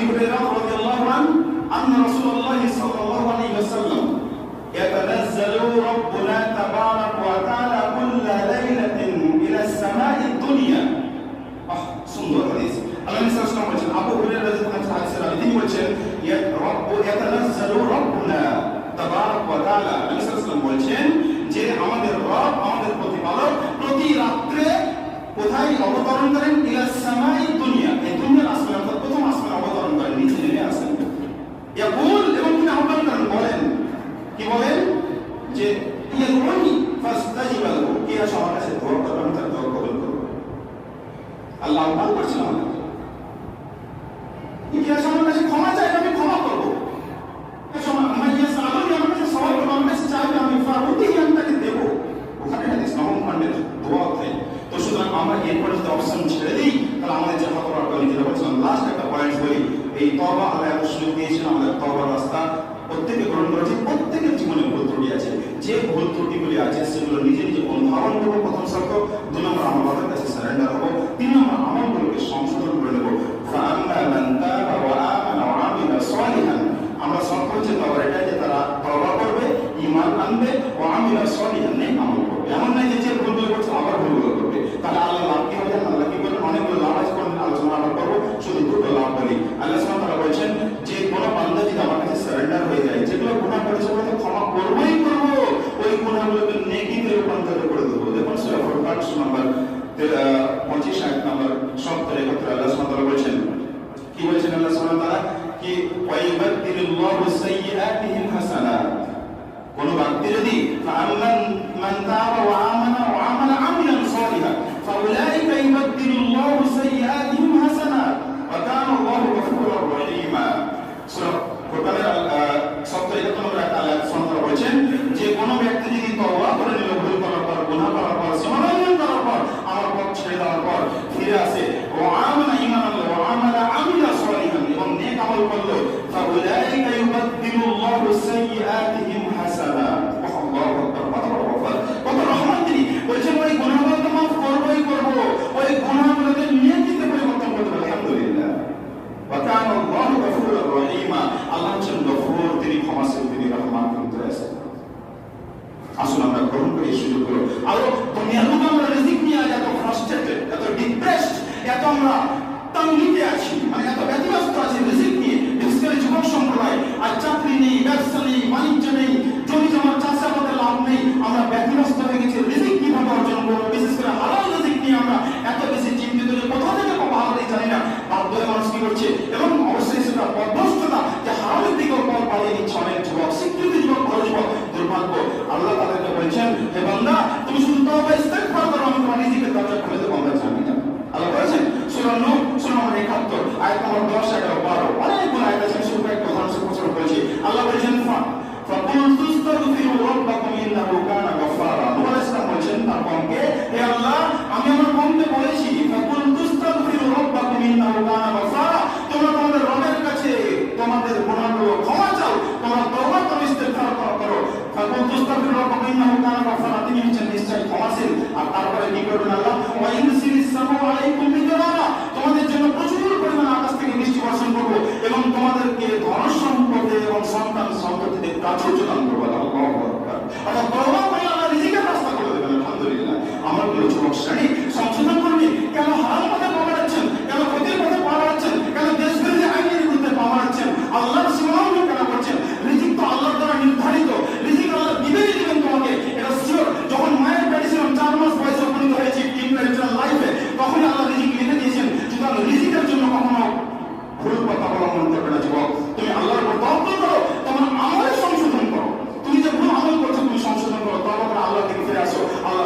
أبي هريرة رضي الله عنه أن رسول الله صلى الله عليه وسلم يتنزل ربنا تبارك وتعالى كل ليلة إلى السماء الدنيا আহ, সুন্দর হাদিস আল্লাহ নবী সাল্লাল্লাহু আলাইহি ওয়াসাল্লাম আবু হুরায়রা রাদিয়াল্লাহু আনহু হাদিসের রাবি তিনি বলছেন ইয়া রাব্বু ইয়াতানাজ্জালু রাব্বুনা তাবারাক ওয়া তাআলা নবী সাল্লাল্লাহু আলাইহি ওয়াসাল্লাম বলছেন যে আমাদের রব আমাদের প্রতিপালক প্রতি রাত্রে কোথায় অবতরণ করেন ইলা সামাই আল্লাহ আহ্বান করছেন ইতিহাস আমার কাছে ক্ষমা চাইবে আমি ক্ষমা করব আমার ইতিহাস আলোকে আমার কাছে সবাই করব আমার কাছে চাইবে আমি ফারুকেই আমি তাকে দেবো ওখানে হাদিস নবম খণ্ডের দোয়া থাকে তো সুতরাং আমরা এরপরে যদি অপশন ছেড়ে দিই তাহলে আমাদের যা হওয়ার আমরা নিজেরা বলছিলাম লাস্ট একটা পয়েন্ট বলি এই তবা আল্লাহ এত সুযোগ দিয়েছেন আমাদের তবার রাস্তা প্রত্যেকে গ্রহণ করেছে প্রত্যেকের জীবনে ভুল ত্রুটি আছে যে ভুল ত্রুটিগুলি আছে, সেগুলো নিজে নিজে অনুধাবন করব প্রথম শর্ত, দু নম্বর আমাদের কাছে সারেন্ডার হব। তিন নম্বর এটা যে তারা করবে, ঈমান আনবে ও আমিলা করবে। এমন যে যে ভুলগুলো করছে, আবার ভুলগুলো করবে। তাহলে আল্লাহ লাভ কি হবে? আল্লাহ কি অনেকগুলো লাভ আছে কোন আলোচনা আমরা করব, শুধু দুটো লাভ আল্লাহ তাআলা বলছেন যে, কোনো বান্দা যদি আমার কাছে সারেন্ডার হয়ে যায়, যেগুলো ক্ষমা করবোই করব, ওই নেকিতে রূপান্তরিত করে দেবো। দেখুন সূরা নাম্বার পঁচিশ, আয়াত নাম্বার সত্তর একাত্তর আল্লাহ বলছেন, কি বলছেন আল্লাহ তাআলা? কি ওয়াইবাদদিলুল্লাহু সাইয়্যাতিহিল হাসানাত কোন ব্যক্তি যদি ফাআম্মান মান তাবা আমরা তাঙ্গিতে আছি। মানে এত ব্যতিব্যস্ত আছি রিজিক নিয়ে বিশেষ যুবক সম্প্রদায়। আর চাকরি নেই, ব্যবসা নেই, বাণিজ্য নেই, জমি জমার চাষাবাদে লাভ নেই। আমরা ব্যতিব্যস্ত হয়ে গেছি। রিজিক কীভাবে অর্জন করব? বিশেষ করে হালাল রিজিক নিয়ে আমরা এত বেশি চিন্তিত যে কোথা থেকে পাবো হালালই জানি না বাধ্য হয়ে মানুষ কি করছে এবং অবশ্যই সেটা পদভ্রষ্টতা যে হারামের দিকে পথ বাড়িয়ে দিচ্ছে অনেক যুবক স্বীকৃতি যুবক বড় যুবক দুর্ভাগ্য আল্লাহ তাদেরকে বলছেন হে বান্দা তুমি শুধু তওবা ইস্তেগফার করো আমি তোমার রিজিকের দরজা খুলে দেবো আমরা জানি না আল্লাহ বলেছেন সূরা নূহ সূরা নম্বর যেমন দশ এগারো বারো। অনেক গুণ আয়াত আছে শুরু কয়েক কথা আমি আল্লাহ বলেছেন ফাকুল তুস্তাগফিরু রাব্বাকুম ইন্নাহু কানা গাফফারা। নূর ইসলাম বলেছেন, তার কমকে হে আল্লাহ, আমি আমার কমকে বলেছি, ফাকুল তুস্তাগফিরু রাব্বাকুম ইন্নাহু কানা গাফফারা। তোমরা তোমাদের রবের কাছে তোমাদের গুনাহগুলো ক্ষমা চাও, তোমরা তওবা করো ইস্তেগফার করো ফাকুল তুস্তাগফিরু রাব্বাকুম ইন্নাহু কানা গাফফারা। তিনি হচ্ছেন নিশ্চয় ক্ষমাশীল। আর তারপরে কি করবেন আল্লাহ? সম্পত্তিতে প্রাচুর্য দান করব আল্লাহু আকবার অর্থাৎ তওবা করে আল্লাহ রিজিকের রাস্তা করে দেবেন আলহামদুলিল্লাহ আমার প্রিয় যুবক শ্রেণি সংশোধন করবি কেন হারাম পথে পা বাড়াচ্ছেন কেন ক্ষতির পথে পা বাড়াচ্ছেন কেন দেশ বিরোধী আইনের বিরুদ্ধে পা বাড়াচ্ছেন আল্লাহর সীমালঙ্ঘন কেন করছেন রিজিক তো আল্লাহর দ্বারা নির্ধারিত রিজিক আল্লাহ দিবেনই দিবেন তোমাকে এটা শিওর যখন মায়ের পেটে ছিলাম চার মাস বয়সে উপনীত হয়েছি ইন্টারন্যাশনাল লাইফে তখন আল্লাহ রিজিক লিখে দিয়েছেন সুতরাং রিজিকের জন্য কখনো ভুল কথা অবলম্বন করবে না যুবক তুমি আল্লাহর উপর তওবা করো তোমার আমলে সংশোধন করো তুমি যে ভুল আমল করছ তুমি সংশোধন করো তবে করে আল্লাহ থেকে ফিরে আসো আল্লাহ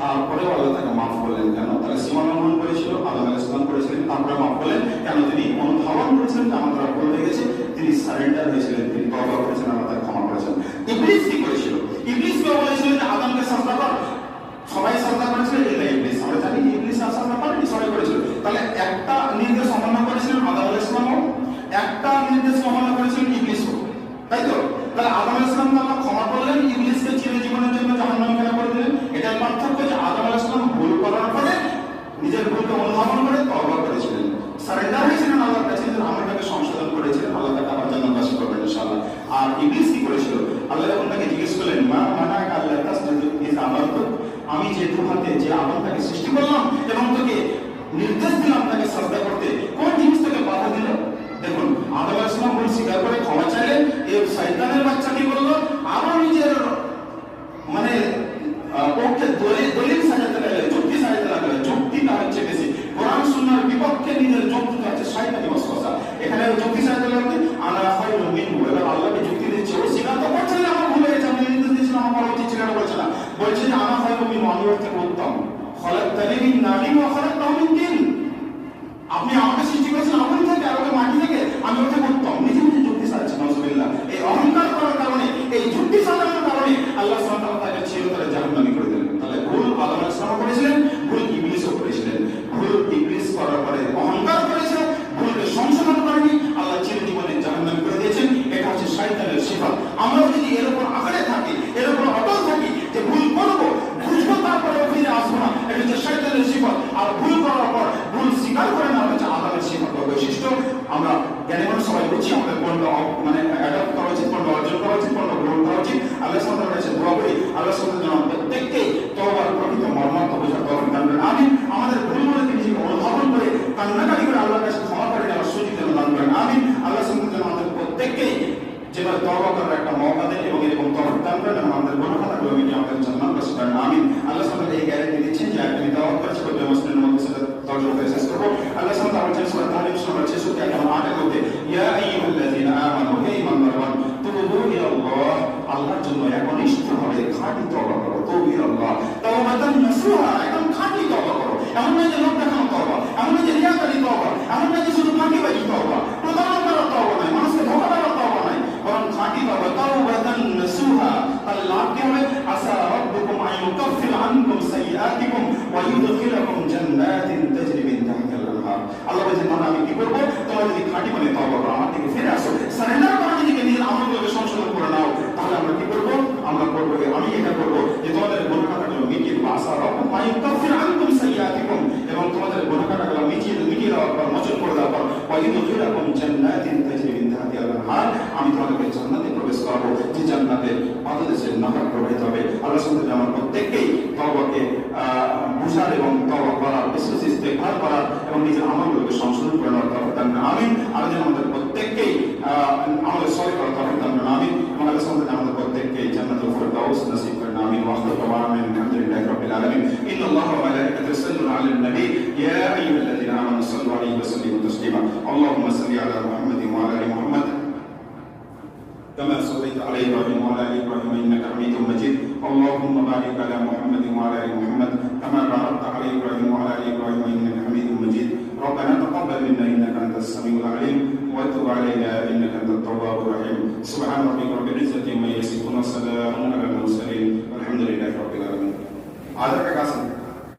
তারপরেও আল্লাহ তাকে মাফ করলেন কেন? তাহলে সীমা লঙ্ঘন করেছিল আদম আলাহ ইসলাম করেছিলেন, তারপরে মাফ করলেন। কেন তিনি অনুধাবন করেছিলেন? যে আমার দ্বারা হয়ে গেছে? তিনি সারেন্ডার হয়েছিলেন, তিনি তবা করেছেন, আল্লাহ তাকে ক্ষমা করেছেন। ইবলিস কি করেছিল? ইবলিস কেউ বলেছিলেন যে আদমকে সাজদা কর? সবাই সাজদা করেছিল? এটা ইবলিস। আমরা জানি ইবলিস আর সাজদা করেনি, সবাই করেছিল। তাহলে একটা নির্দেশ অমান্য করেছিলেন আদম ইসলামও একটা নির্দেশ অমান্য করেছিলেন ইবলিসও। তাই তো? তাহলে আদম আলাহ ইসলামকে আল্লাহ ক্ষমা করলেন, ইবলিসকে চিরজীবনের জন্য পার্থক্য যে আদম আলাহ ভুল করার পরে নিজের ভুলকে অনুধাবন করে তবা করেছিলেন। সারেন্ডার হয়েছিলেন আল্লাহর কাছে আমার তাকে সংশোধন করেছিলেন আল্লাহ তাকে আবার জান্নাতবাসী করবেন ইনশাআল্লাহ। আর ইবলিস কি করেছিল? আল্লাহ যখন তাকে জিজ্ঞেস করলেন, মা মানা আল্লাহ তাসজুদু ইজ আমারতু? আমি যে তোমাকে যে আদম তাকে সৃষ্টি করলাম এবং তোকে নির্দেশ দিলাম তাকে সাজদা করতে, কোন জিনিস তোকে বাধা দিল? দেখুন, আদম আলাইহিস ভুল স্বীকার করে ক্ষমা চাইলেন। এই শয়তানের বাচ্চা বলছে আমার মিনহু আমি ওর থেকে উত্তম। খলাকতানি নারী নারিন ওয়া খলাকতাহু মিন তিন। আপনি আমাকে সৃষ্টি করেছেন আগুন থেকে আর মাটি থেকে, আমি ওকে উত্তম নিজে নিজে যুক্তি সাজাচ্ছি নজরুল্লাহ এই অহংকার করার কারণে এই যুক্তি সাজানোর কারণে আল্লাহ সাল্লাহ তাকে চিরতরে জাহান্নামী করে দিলেন তাহলে ভুল আদম আলাইহিস করেছিলেন ভুল ইবলিসও করেছিলেন ভুল ইবলিস করার পরে অহংকার করেছে ভুলকে সংশোধন করেনি আল্লাহ চিরজীবনে জাহান্নামী করে দিয়েছেন এটা হচ্ছে শয়তানের সিফাত আমরাও যদি এর উপর আঁকড়ে থাকি এর উপর অটল থাকি যে ভুল করব বুঝব তারপরে ফিরে আসব না এটা হচ্ছে শয়তানের সিফাত আর ভুল করার পর ভুল স্বীকার করে না হচ্ছে আদামের সিফাত বা বৈশিষ্ট্য আমরা জ্ঞানী মানুষ সবাই বুঝছি আমাদের কোনটা অ- মানে অ্যাডাপ্ট করা উচিত কোনটা অর্জন করা উচিত কোনটা গ্রহণ করা উচিত আল্লাহ সাল্লাহ কাছে দোয়া করি আল্লাহ সাল্লাহ যেন প্রত্যেককে তওবার প্রকৃত মর্মার্থ বোঝার তখন দান করেন আমি আমাদের ভুলগুলোকে নিজেকে অনুধাবন করে কান্নাকাটি করে আল্লাহর কাছে ক্ষমা করে নেওয়ার সুযোগ যেন দান করেন আমি আল্লাহ সাল্লাহ যেন আমাদের প্রত্যেককেই যেভাবে তওবা করার একটা মৌকা দেন এবং এরকম না আমাদের এবং আমাদের গুণখাতাগুলো আমাদের জান্নাত বাসী করেন আমিন আল্লাহ সাল্লাহ এই গ্যারেন্টি দিচ্ছেন যে আপনি দাওয়াত করেছি করবে মুসলিমের মধ্যে সেটা তর্জমা করে শেষ করব আল্লাহ সাল্লাহ আমার শেষ করে তাহলে সুরা ছেষট্টি এবং আটের মধ্যে ইয়া আইয়ুহাল্লাযীনা আমানু হে ঈমানদারগণ তুবু ইলাল্লাহ আল্লাহর জন্য একনিষ্ঠভাবে খাঁটি তওবা করো তুবু ইলাল্লাহ তাওবাতান নাসুহা একদম খাঁটি তওবা করো এমন নয় যে লোক দেখানো তওবা এমন নয় যে রিয়াকারি তওবা এমন নয় যে শুধু ফাঁকিবাজি তওবা প্রতারণা করার তওবা নয় মানুষকে ধোকা দেওয়ার তওবা নয় বরং খাঁটি তওবা তাওবাতান নাসুহা তাহলে লাভ কি হবে আসা রাব্বুকুম আন ইউকাফির আনকুম সাইয়্যাতিকুম ওয়া ইউদখিলাকুম জান্নাতিন তাজরি মিন তাহতিহা আল-আনহার আল্লাহ বলেছেন তাহলে আমি কি করব তোমরা যদি খাঁটি মানে তওবা করো আমার দিকে ফিরে আসো সারেন্ডার করো নিজেকে নিজের আমলগুলোকে সংশোধন করে নাও তাহলে আমরা কি করব আমরা করব যে আমি এটা করব যে তোমাদের গুণখাতাগুলো মিটিয়ে দেবো আসা রাব্বুকুম আন ইউকাফির আনকুম সাইয়্যাতিকুম এবং তোমাদের গুণখাতাগুলো মিটিয়ে মিটিয়ে দেওয়ার পর মোচন করে দেওয়ার পর ওয়া ইউদখিলাকুম জান্নাতিন তাজরি মিন তাহতিহা আল-আনহার আমি তোমাদেরকে জান্নাতে প্রবেশ করাবো যে জান্নাতে পাদদেশের নাহার প্রবাহিত হবে আল্লাহ সাল্লাল্লাহু আমার প্রত্যেককেই তওবাকে আহ, বুঝার এবং তওবা করার বিশেষ ইস্তেগফার করার এবং নিজের আমলগুলোকে সংশোধন করে নেওয়ার তৌফিক দান করেন আমিন আর যেন আমাদের প্রত্যেককেই আহ, আমাদের সরে করার তৌফিক দান করেন আমিন এবং আল্লাহ সাল্লাল্লাহু আমাদের প্রত্যেককেই জান্নাতুল ফিরদাউস নসিব করেন আমিন ওয়া আখিরু দাওয়ানা আলহামদুলিল্লাহি রাব্বিল আলামিন ইন্না আল্লাহ ওয়া মালাইকাতাহু ইউসাল্লুনা আলান নবী ইয়া আইয়ুহাল্লাযীনা আমানু সাল্লু আলাইহি ওয়া সাল্লিমু তাসলিমা اللهم صل على محمد وعلى ال محمد كما صليت على إبراهيم وعلى آل إبراهيم إنك حميد مجيد. اللهم بارك على محمد وعلى آل محمد كما باركت على إبراهيم وعلى آل إبراهيم إنك حميد مجيد. ربنا تقبل منا إنك أنت السميع العليم. وتب علينا إنك أنت التواب الرحيم. سبحان ربك رب العزة عما يصفون وسلام على المرسلين. والحمد لله رب العالمين. هذا كاسم